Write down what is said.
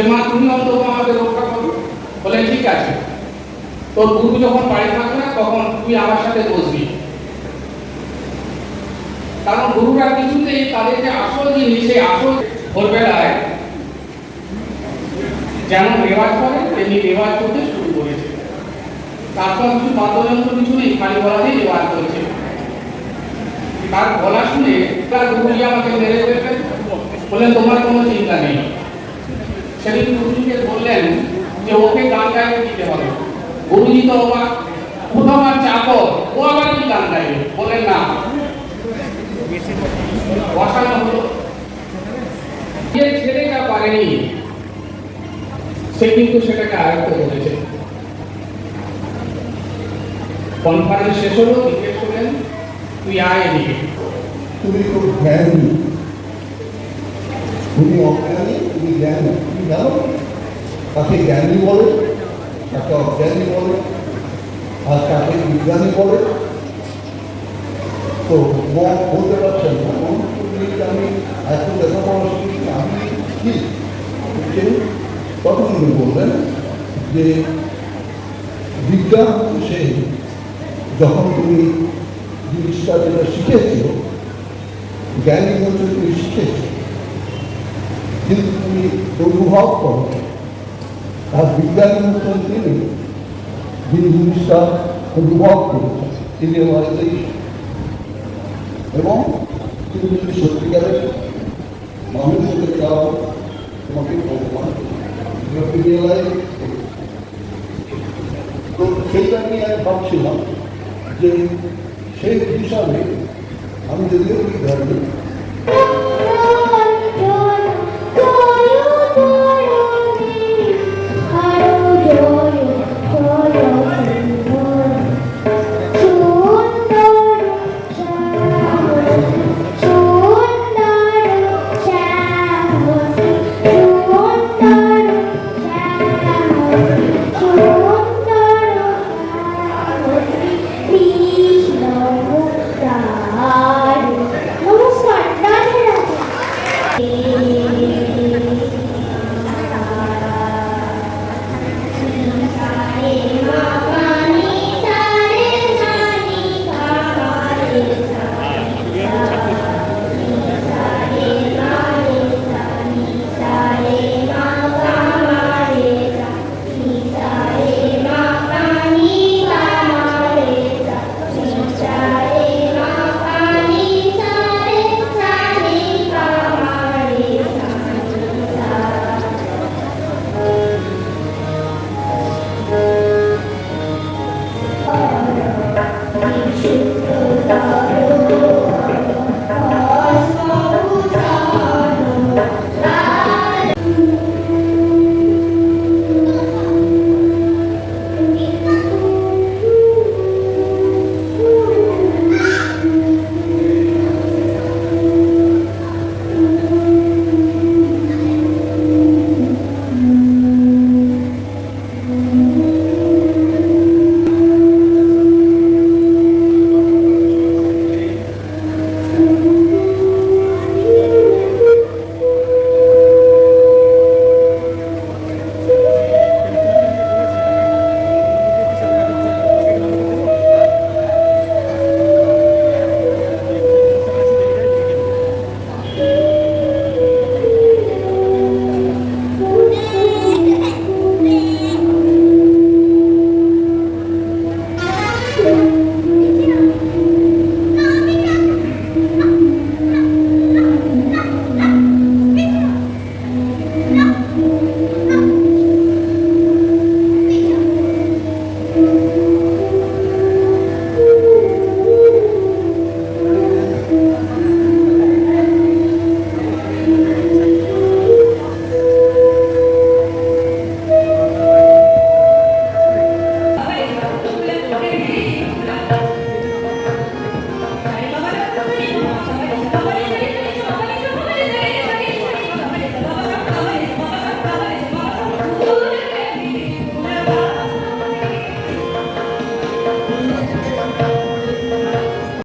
যে মা, তুমি অন্তত আমাদের রক্ষা করো। বলে, ঠিক আছে। তোর গুরু যখন বাড়ি থাকবে না, তখন তুই আমার সাথে বসবি। কারণ গুরুরা কিছুতেই তাদের যে আসল জিনিস, সেই আসল ভোরবেলায় যেমন রেওয়াজ করে, তেমনি রেওয়াজ করতে শুরু করেছে। তারপর কিছু বাদ্যযন্ত্র কিছু নেই, খালি গলাতেই রেওয়াজ করেছে। তার গলা শুনে তার গুরুজি আমাকে মেরে ফেলবেন বললেন তোমার কোনো চিন্তা নেই। সেদিন গুরুজিকে বললেন যে ওকে গান গাইতে দিতে হবে। গুরুজি তো অবাক তো আমার চাকর ও আবার কি গান গাইবে? বললেন, না। বসানো হলো। যে ছেলেটা পারেনি, সে কিন্তু সেটাকে আয়ত্ত করেছে। কনফারেন্স শেষ হলো, জিজ্ঞেস করলেন, তুই আয় এদিকে। তুমি খুব জ্ঞানী তুমি অজ্ঞানী? তুমি জ্ঞানী। তুমি জানো? তাকে জ্ঞানী বলে? তাকে অজ্ঞানী বলে? আর তাকে বিজ্ঞানী বলে? তো বলতে পারছেন না। আমি এত লেখাপড়া শিখেছি? আমি কি? সে তখন উনি বললেন যে বিজ্ঞান সেই যখন তুমি জিনিসটা যেটা শিখেছো, জ্ঞানী হচ্ছে তুমি শিখেছো কিন্তু তুমি অনুভব করো আর বিজ্ঞানী হচ্ছেন তিনি যিনি জিনিসটা অনুভব করেছেন। তিনি রিয়েলাইজেশন এবং তুমি যদি সত্যিকারের মানুষ হতে চাও, তোমাকে ভগবান তো সেইটা নিয়ে আমি ভাবছিলাম যে সেই হিসাবে আমি যদিও ধর্মী